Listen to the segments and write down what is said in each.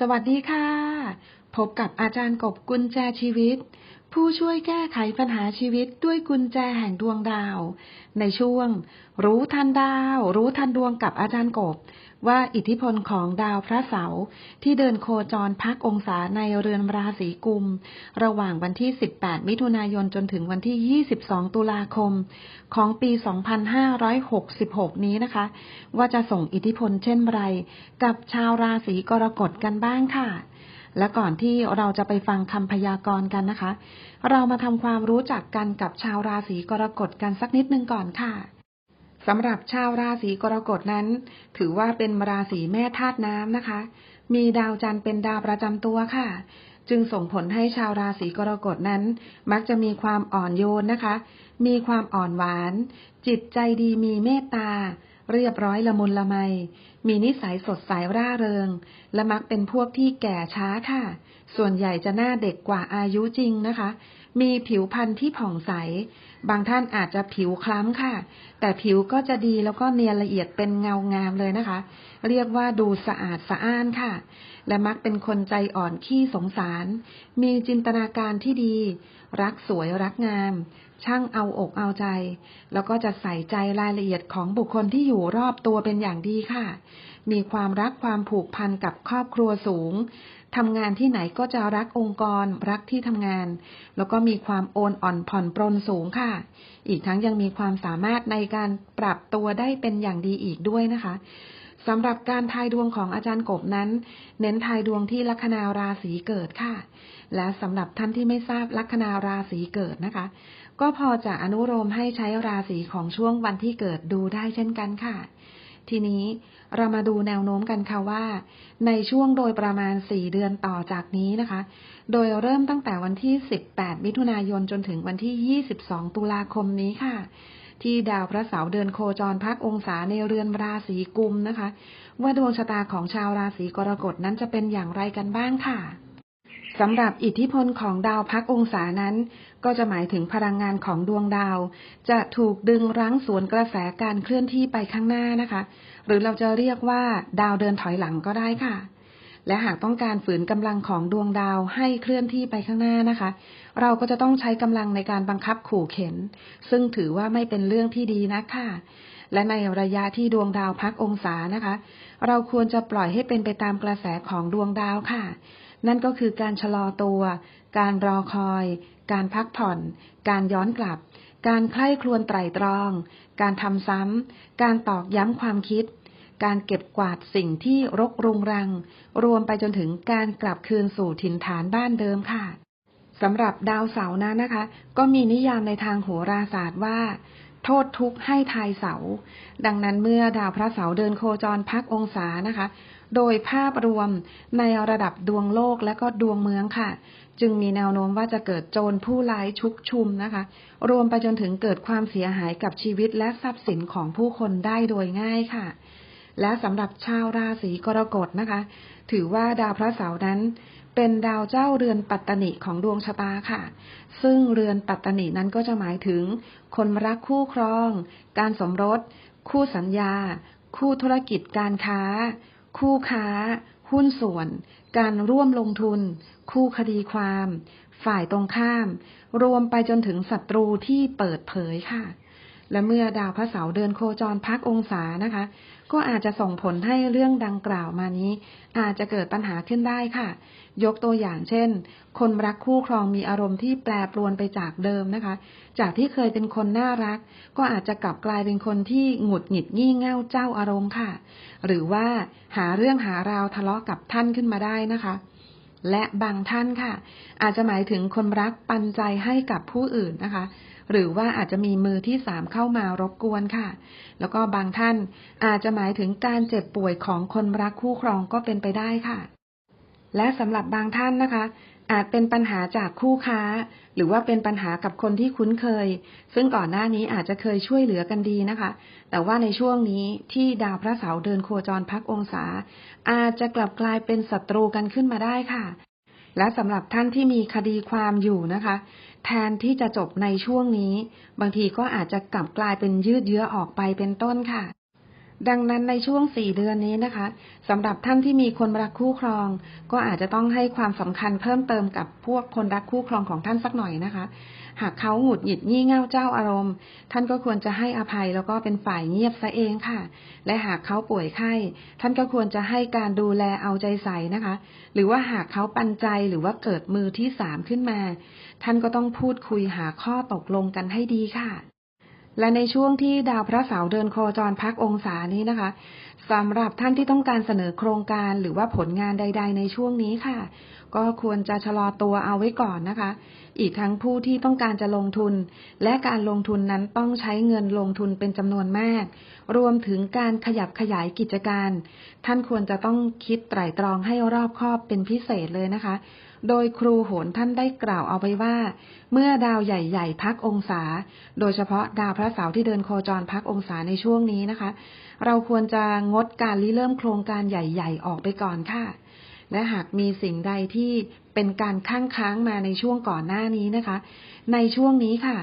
สวัสดีค่ะ พบกับอาจารย์กบกุญแจชีวิต ผู้ช่วยแก้ไขปัญหาชีวิตด้วยกุญแจแห่งดวงดาว ในช่วง รู้ทันดาว รู้ทันดวงกับอาจารย์กบ ว่าอิทธิพลของดาวพระเสาร์ที่เดินโคจรพักองศาในเรือนราศีกุม ระหว่างวันที่ 18 มิถุนายนจนถึงวันที่ 22 ตุลาคม ของปี 2566 นี้นะคะ ว่าจะส่งอิทธิพลเช่นไร กับชาวราศีกรกฎกันบ้างค่ะ และก่อนที่เราจะไปฟังคำพยากรณ์กันนะคะ เรามาทำความรู้จักกันกับชาวราศีกรกฎกันสักนิดนึงก่อนค่ะสำหรับชาวราศีกรกฎนั้น ถือว่าเป็นราศีแม่ธาตุน้ำนะคะ มีดาวจันทร์เป็นดาวประจำตัวค่ะ จึงส่งผลให้ชาวราศีกรกฎนั้น มักจะมีความอ่อนโยนนะคะ มีความอ่อนหวาน จิตใจดีมีเมตตา เรียบร้อยละมุนละไม มีนิสัยสดใสร่าเริง และมักเป็นพวกที่แก่ช้าค่ะ ส่วนใหญ่จะหน้าเด็กกว่าอายุจริงนะคะ มีผิวพรรณที่ผ่องใส บางท่านอาจจะผิวคล้ำค่ะ แต่ผิวก็จะดีแล้วก็เนียนละเอียดเป็นเงางามเลยนะคะ เรียกว่าดูสะอาดสะอ้านค่ะ และมักเป็นคนใจอ่อนขี้สงสาร มีจินตนาการที่ดี รักสวยรักงาม ช่างเอาอกเอาใจ แล้วก็จะใส่ใจรายละเอียดของบุคคลที่อยู่รอบตัวเป็นอย่างดีค่ะ มีความรักความผูกพันกับครอบครัวสูงทำงานที่ไหนก็จะรักองค์กร รักที่ทำงาน แล้วก็มีความโอนอ่อนผ่อนปรนสูงค่ะ อีกทั้งยังมีความสามารถในการปรับตัวได้เป็นอย่างดีอีกด้วยนะคะ สำหรับการทายดวงของอาจารย์กบนั้น เน้นทายดวงที่ลัคนาราศีเกิดค่ะ และสำหรับท่านที่ไม่ทราบลัคนาราศีเกิดนะคะ ก็พอจะอนุโลมให้ใช้ราศีของช่วงวันที่เกิดดูได้เช่นกันค่ะ ทีนี้เรามาดูแนวโน้มกันค่ะว่า ในช่วงโดยประมาณ 4 เดือนต่อจากนี้นะคะ โดยเริ่มตั้งแต่วันที่ 18 มิถุนายนจนถึงวันที่ 22 ตุลาคมนี้ค่ะ ที่ดาวพระเสาร์เดินโคจรพักองศาในเรือนราศีกุมนะคะ ว่าดวงชะตาของชาวราศีกรกฎนั้นจะเป็นอย่างไรกันบ้างค่ะสำหรับอิทธิพลของดาวพักองศานั้น ก็จะหมายถึงพลังงานของดวงดาว จะถูกดึงรั้งสวนกระแสการเคลื่อนที่ไปข้างหน้านะคะ หรือเราจะเรียกว่าดาวเดินถอยหลังก็ได้ค่ะ และหากต้องการฝืนกำลังของดวงดาวให้เคลื่อนที่ไปข้างหน้านะคะ เราก็จะต้องใช้กำลังในการบังคับขู่เข็น ซึ่งถือว่าไม่เป็นเรื่องที่ดีนะค่ะ และในระยะที่ดวงดาวพักองศานะคะ เราควรจะปล่อยให้เป็นไปตามกระแสของดวงดาวค่ะ นั่นก็คือการชะลอตัว การรอคอย การพักผ่อน การย้อนกลับ การใคร่ครวญไตรตรอง การทำซ้ำการตอกย้ำความคิด การเก็บกวาดสิ่งที่รกรุงรัง รวมไปจนถึงการกลับคืนสู่ถิ่นฐานบ้านเดิมค่ะสำหรับดาวเสาร์นั้นนะคะ ก็มีนิยามในทางโหราศาสตร์ว่า โทษทุกข์ให้ทายเสา ดังนั้นเมื่อดาวพระเสาร์เดินโคจรพักองศานะคะ โดยภาพรวมในระดับดวงโลกและก็ดวงเมืองค่ะ จึงมีแนวโน้มว่าจะเกิดโจรผู้ร้ายชุกชุมนะคะ รวมไปจนถึงเกิดความเสียหายกับชีวิตและทรัพย์สินของผู้คนได้โดยง่ายค่ะ และสำหรับชาวราศีกรกฎนะคะ ถือว่าดาวพระเสาร์นั้น เป็นดาวเจ้าเรือนปัตตนิของดวงชะตาค่ะ ซึ่งเรือนปัตตนินั้นก็จะหมายถึง คนรักคู่ครอง การสมรส คู่สัญญา คู่ธุรกิจการค้า คู่ค้า หุ้นส่วน การร่วมลงทุน คู่คดีความ ฝ่ายตรงข้าม รวมไปจนถึงศัตรูที่เปิดเผยค่ะ และเมื่อดาวพระเสาร์เดินโคจรพักองศานะคะ ก็อาจจะส่งผลให้เรื่องดังกล่าวมานี้ อาจจะเกิดปัญหาขึ้นได้ค่ะ ยกตัวอย่างเช่น คนรักคู่ครองมีอารมณ์ที่แปรปรวนไปจากเดิมนะคะ จากที่เคยเป็นคนน่ารัก ก็อาจจะกลับกลายเป็นคนที่หงุดหงิดงี่เง่าเจ้าอารมณ์ค่ะ หรือว่าหาเรื่องหาราวทะเลาะกับท่านขึ้นมาได้นะคะและบางท่านค่ะ อาจจะหมายถึงคนรักปันใจให้กับผู้อื่นนะคะ หรือว่าอาจจะมีมือที่สามเข้ามารบกวนค่ะ แล้วก็บางท่านอาจจะหมายถึงการเจ็บป่วยของคนรักคู่ครองก็เป็นไปได้ค่ะ และสำหรับบางท่านนะคะ อาจเป็นปัญหาจากคู่ค้า หรือว่าเป็นปัญหากับคนที่คุ้นเคย ซึ่งก่อนหน้านี้อาจจะเคยช่วยเหลือกันดีนะคะ แต่ว่าในช่วงนี้ที่ดาวพระเสาร์เดินโคจรพักองศา อาจจะกลับกลายเป็นศัตรูกันขึ้นมาได้ค่ะและสำหรับท่านที่มีคดีความอยู่นะคะ แทนที่จะจบในช่วงนี้ บางทีก็อาจจะกลับกลายเป็นยืดเยื้อออกไปเป็นต้นค่ะ ดังนั้นในช่วงสี่เดือนนี้นะคะสำหรับท่านที่มีคนรักคู่ครอง ก็อาจจะต้องให้ความสำคัญเพิ่มเติมกับพวกคนรักคู่ครองของท่านสักหน่อยนะคะ หากเขาหงุดหงิดงี่เง่าเจ้าอารมณ์ ท่านก็ควรจะให้อภัยแล้วก็เป็นฝ่ายเงียบซะเองค่ะ และหากเขาป่วยไข้ ท่านก็ควรจะให้การดูแลเอาใจใส่นะคะ หรือว่าหากเขาปันใจหรือว่าเกิดมือที่สามขึ้นมา ท่านก็ต้องพูดคุยหาข้อตกลงกันให้ดีค่ะ และในช่วงที่ดาวพระเสาร์เดินโคจรพักองศานี้นะคะสำหรับท่านที่ต้องการเสนอโครงการหรือว่าผลงานใด ๆ ในช่วงนี้ค่ะ ก็ควรจะชะลอตัวเอาไว้ก่อนนะคะ อีกทั้งผู้ที่ต้องการจะลงทุน และการลงทุนนั้นต้องใช้เงินลงทุนเป็นจำนวนมาก รวมถึงการขยับขยายกิจการ ท่านควรจะต้องคิดไตร่ตรองให้รอบคอบเป็นพิเศษเลยนะคะ โดยครูโหนท่านได้กล่าวเอาไว้ว่า เมื่อดาวใหญ่ ๆ พักองศา โดยเฉพาะดาวพระเสาร์ที่เดินโคจรพักองศาในช่วงนี้นะคะ เราควรจะงดการริเริ่มโครงการใหญ่ ๆ ออกไปก่อนค่ะ และหากมีสิ่งใดที่เป็นการค้างค้างมาในช่วงก่อนหน้านี้นะคะ ในช่วงนี้ค่ะ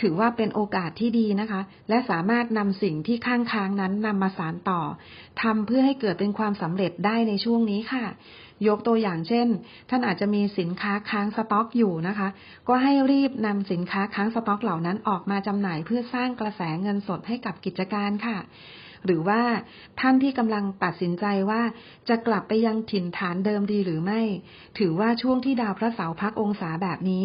ถือว่าเป็นโอกาสที่ดีนะคะ และสามารถนำสิ่งที่ค้างค้างนั้นนำมาสานต่อทำเพื่อให้เกิดเป็นความสำเร็จได้ในช่วงนี้ค่ะ ยกตัวอย่างเช่น ท่านอาจจะมีสินค้าค้างสต็อกอยู่นะคะ ก็ให้รีบนำสินค้าค้างสต็อกเหล่านั้นออกมาจำหน่ายเพื่อสร้างกระแสเงินสดให้กับกิจการค่ะ หรือว่าท่านที่กำลังตัดสินใจว่าจะกลับไปยังถิ่นฐานเดิมดีหรือไม่ ถือว่าช่วงที่ดาวพระเสาร์พักองศาแบบนี้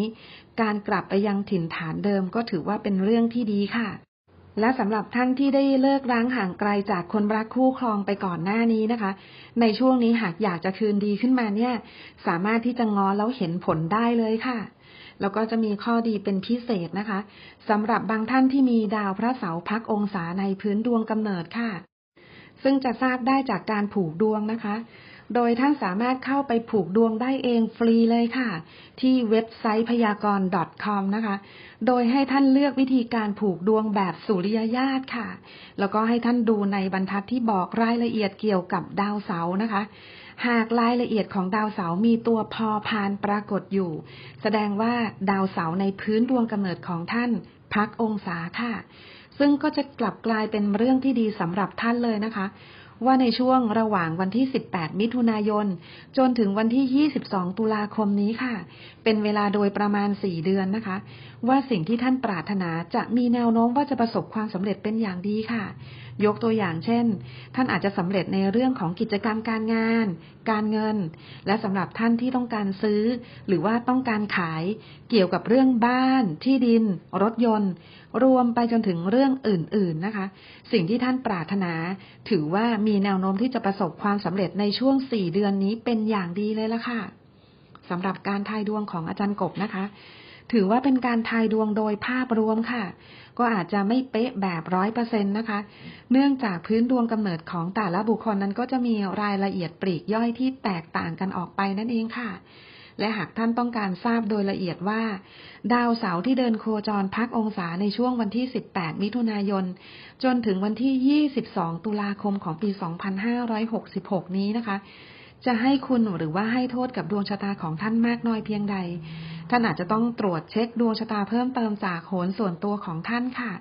การกลับไปยังถิ่นฐานเดิมก็ถือว่าเป็นเรื่องที่ดีค่ะ และสำหรับท่านที่ได้เลิกร้างห่างไกลจากคนรักคู่ครองไปก่อนหน้านี้นะคะ ในช่วงนี้หากอยากจะคืนดีขึ้นมาเนี่ย สามารถที่จะง้อแล้วเห็นผลได้เลยค่ะ แล้วก็จะมีข้อดีเป็นพิเศษนะคะสำหรับบางท่านที่มีดาวพระเสาร์พักองศาในพื้นดวงกำเนิดค่ะ ซึ่งจะทราบได้จากการผูกดวงนะคะ โดยท่านสามารถเข้าไปผูกดวงได้เองฟรีเลยค่ะ ที่เว็บไซต์พยากรณ์ .com นะคะ โดยให้ท่านเลือกวิธีการผูกดวงแบบสุริยญาตค่ะ แล้วก็ให้ท่านดูในบรรทัดที่บอกรายละเอียดเกี่ยวกับดาวเสาร์นะคะ หากรายละเอียดของดาวเสาร์มีตัวพอพานปรากฏอยู่ แสดงว่าดาวเสาร์ในพื้นดวงกำเนิดของท่านพักองศาค่ะ ซึ่งก็จะกลับกลายเป็นเรื่องที่ดีสำหรับท่านเลยนะคะ ว่าในช่วงระหว่างวันที่ 18 มิถุนายน จนถึงวันที่ 22 ตุลาคมนี้ค่ะ เป็นเวลาโดยประมาณ 4 เดือนนะคะ ว่าสิ่งที่ท่านปรารถนาจะมีแนวโน้มว่าจะประสบความสำเร็จเป็นอย่างดีค่ะ ยกตัวอย่างเช่น ท่านอาจจะสำเร็จในเรื่องของกิจกรรมการงาน การเงิน และสำหรับท่านที่ต้องการซื้อ หรือว่าต้องการขาย เกี่ยวกับเรื่องบ้าน ที่ดิน รถยนต์ รวมไปจนถึงเรื่องอื่น ๆนะคะ สิ่งที่ท่านปรารถนา ถือว่ามีแนวโน้มที่จะประสบความสำเร็จในช่วง 4 เดือนนี้เป็นอย่างดีเลยละค่ะสำหรับการทายดวงของอาจารย์กบนะคะ ถือว่าเป็นการทายดวงโดยภาพรวมค่ะ ก็อาจจะไม่เป๊ะแบบร้อยเปอร์เซ็นต์นะคะ เนื่องจากพื้นดวงกำเนิดของแต่ละบุคคลนั้นก็จะมีรายละเอียดปลีกย่อยที่แตกต่างกันออกไปนั่นเองค่ะ และหากท่านต้องการทราบโดยละเอียดว่า ดาวเสาร์ที่เดินโคจรพักองศาในช่วงวันที่ 18 มิถุนายน จนถึงวันที่ 22 ตุลาคมของปี 2566 นี้นะคะจะให้คุณหรือว่าให้โทษกับดวงชะตาของท่านมากน้อยเพียงใด ท่านอาจจะต้องตรวจเช็คดวงชะตาเพิ่มเติมจากโหนส่วนตัวของท่านค่ะ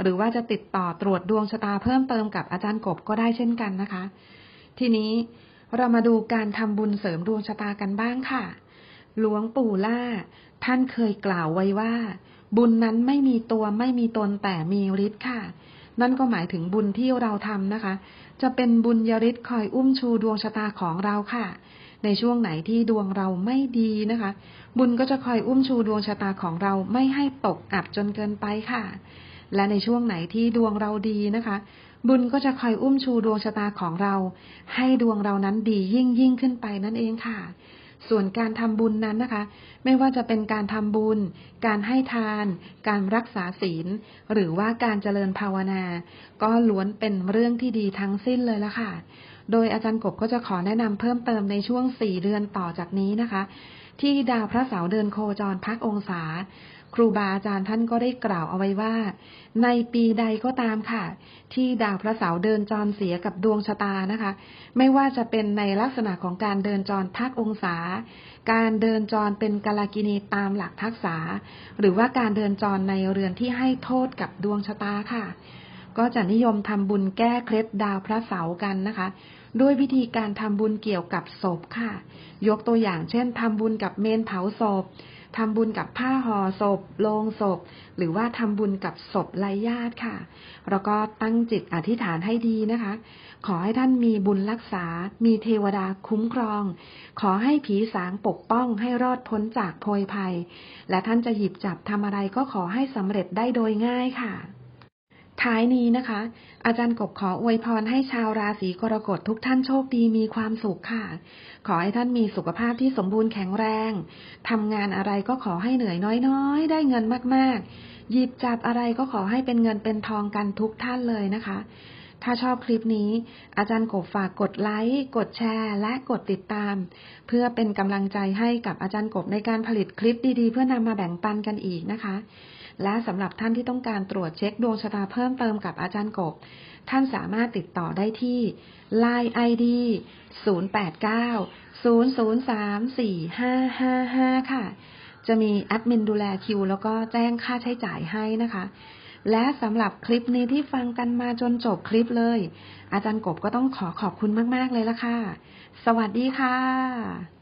หรือว่าจะติดต่อตรวจดวงชะตาเพิ่มเติมกับอาจารย์กบก็ได้เช่นกันนะคะ ทีนี้เรามาดูการทำบุญเสริมดวงชะตากันบ้างค่ะ หลวงปู่ล่า ท่านเคยกล่าวไว้ว่า บุญนั้นไม่มีตัวไม่มีตนแต่มีฤทธิ์ค่ะ นั่นก็หมายถึงบุญที่เราทำนะคะ จะเป็นบุญยฤทธิ์คอยอุ้มชูดวงชะตาของเราค่ะ ในช่วงไหนที่ดวงเราไม่ดีนะคะ บุญก็จะคอยอุ้มชูดวงชะตาของเราไม่ให้ตกอับจนเกินไปค่ะ และในช่วงไหนที่ดวงเราดีนะคะ บุญก็จะคอยอุ้มชูดวงชะตาของเรา ให้ดวงเรานั้นดียิ่งยิ่งขึ้นไปนั่นเองค่ะส่วนการทำบุญนั้นนะคะ ไม่ว่าจะเป็นการทำบุญ การให้ทาน การรักษาศีล หรือว่าการเจริญภาวนา ก็ล้วนเป็นเรื่องที่ดีทั้งสิ้นเลยละค่ะ โดยอาจารย์กบก็จะขอแนะนำเพิ่มเติมในช่วงสี่เดือนต่อจากนี้นะคะ ที่ดาวพระเสาร์เดินโคจรพักองศา ครูบาอาจารย์ท่านก็ได้กล่าวเอาไว้ว่า ในปีใดก็ตามค่ะ ที่ดาวพระเสาร์เดินจรเสียกับดวงชะตานะคะ ไม่ว่าจะเป็นในลักษณะของการเดินจรพักองศา การเดินจรเป็นกาลกินีตามหลักทักษะหรือว่าการเดินจรในเรือนที่ให้โทษกับดวงชะตาค่ะก็จะนิยมทำบุญแก้เคล็ดดาวพระเสาร์กันนะคะ ด้วยวิธีการทำบุญเกี่ยวกับศพค่ะ ยกตัวอย่างเช่นทำบุญกับเมนเผาศพทำบุญกับผ้าห่อศพ โลงศพ หรือว่าทำบุญกับศพไร้ญาติค่ะ แล้วก็ตั้งจิตอธิษฐานให้ดีนะคะ ขอให้ท่านมีบุญรักษา มีเทวดาคุ้มครอง ขอให้ผีสางปกป้องให้รอดพ้นจากโพยภัย และท่านจะหยิบจับทำอะไรก็ขอให้สำเร็จได้โดยง่ายค่ะ ท้ายนี้นะคะ อาจารย์กบขออวยพรให้ชาวราศีกรกฎทุกท่านโชคดีมีความสุขค่ะ ขอให้ท่านมีสุขภาพที่สมบูรณ์แข็งแรงทำงานอะไรก็ขอให้เหนื่อยน้อยๆ ได้เงินมากๆ หยิบจับอะไรก็ขอให้เป็นเงินเป็นทองกันทุกท่านเลยนะคะ ถ้าชอบคลิปนี้ อาจารย์กบฝากกดไลค์ กดแชร์ และกดติดตาม เพื่อเป็นกำลังใจให้กับอาจารย์กบในการผลิตคลิปดีๆ เพื่อนำมาแบ่งปันกันอีกนะคะ และสำหรับท่านที่ต้องการตรวจเช็คดวงชะตาเพิ่มเติมกับอาจารย์กบ ท่านสามารถติดต่อได้ที่ Line ID 0890034555 ค่ะ จะมีแอดมินดูแลคิว แล้วก็แจ้งค่าใช้จ่ายให้นะคะ และสำหรับคลิปนี้ที่ฟังกันมาจนจบคลิปเลย อาจารย์กบก็ต้องขอขอบคุณมาก ๆ เลยละค่ะ สวัสดีค่ะ